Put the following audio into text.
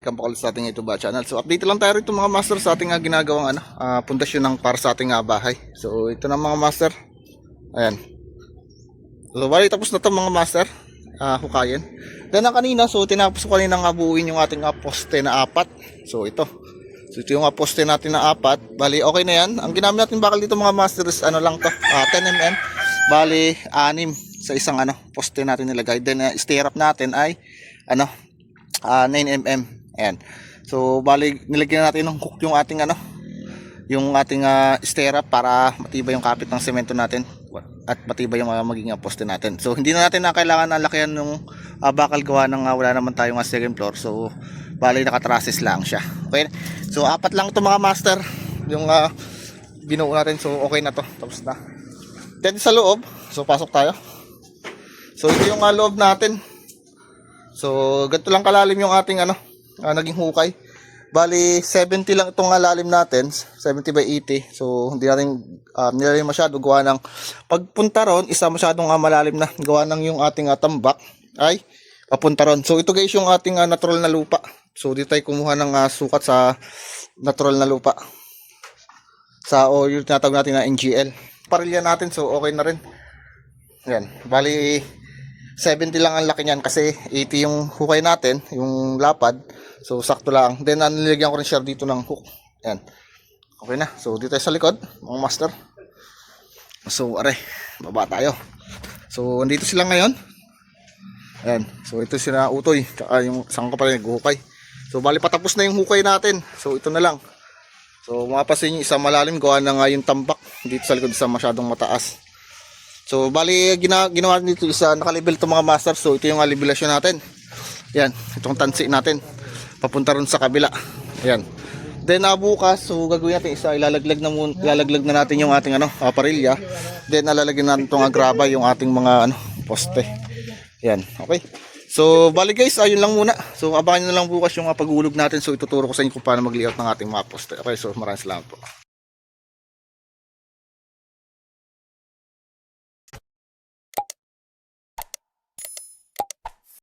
Bakal sa ating ito ba channel. So update lang tayo rito mga master sa ating uh, ginagawang ano, ah, pundasyon ng para sa ating ah, bahay. So ito na mga master. Ayan. So bali tapos na to mga master. Ah, hukayin. Then ang kanina, so tinapos ko kanina nga buuin yung ating ah, poste na apat. So ito. So ito yung ah, poste natin na apat. Bali okay na yan. Ang ginamit natin bakal dito mga master is ano lang to, ah, 10 mm. Bali, anim sa isang ano, poste natin nilagay. Then uh, stirrup natin ay ano, ah 9 mm. Ayan. So bali nilagyan natin ng hook yung ating ano, yung ating uh, stirrup para matibay yung kapit ng semento natin at matibay yung uh, magiging poste natin. So hindi na natin na kailangan na lakihan ng uh, bakal gawa ng uh, wala naman tayong uh, second floor. So bali nakatrasis lang siya. Okay? So apat lang 'to mga master yung uh, binuo natin. So okay na 'to. Tapos na. Then sa loob, so pasok tayo. So ito yung uh, loob natin. So ganito lang kalalim yung ating ano, ah, naging hukay. Bali 70 lang itong ah, lalim natin, 70 by 80. So hindi natin uh, nilalim masyado gawa ng pagpunta ron, isa masyadong ah, malalim na gawa ng yung ating ah, tambak ay papunta ron. So ito guys yung ating ah, natural na lupa. So dito tayo kumuha ng ah, sukat sa natural na lupa. Sa o yung tinatawag natin na NGL. Parilya natin so okay na rin. Yan. Bali 70 lang ang laki niyan kasi 80 yung hukay natin, yung lapad. So sakto lang. Then ano, nilagyan ko rin siya dito ng hook. Yan. Okay na. So dito tayo sa likod, mga master. So are, baba tayo. So andito sila ngayon. Ayan. So ito sila utoy, tsaka yung isang ko pala naghukay. So bali patapos na yung hukay natin. So ito na lang. So mapapansin nyo isa malalim gawa na nga yung tambak dito sa likod isa masyadong mataas. So bali gina, ginawa dito isa nakalibel to mga master. So ito yung alibilasyon natin. Yan, itong tansi natin. Papunta ron sa kabila. Yan. Then uh, bukas, so gagawin natin isa, ilalaglag na mun, ilalaglag na natin yung ating ano, uh, parilya. Then nalalagyan natin itong agraba yung ating mga ano, poste. Yan, okay. So, bali guys, ayun lang muna. So, abangan nyo na lang bukas yung pag-ulog natin. So, ituturo ko sa inyo kung paano mag-layout ng ating mga poste. Okay, so maraming salamat po.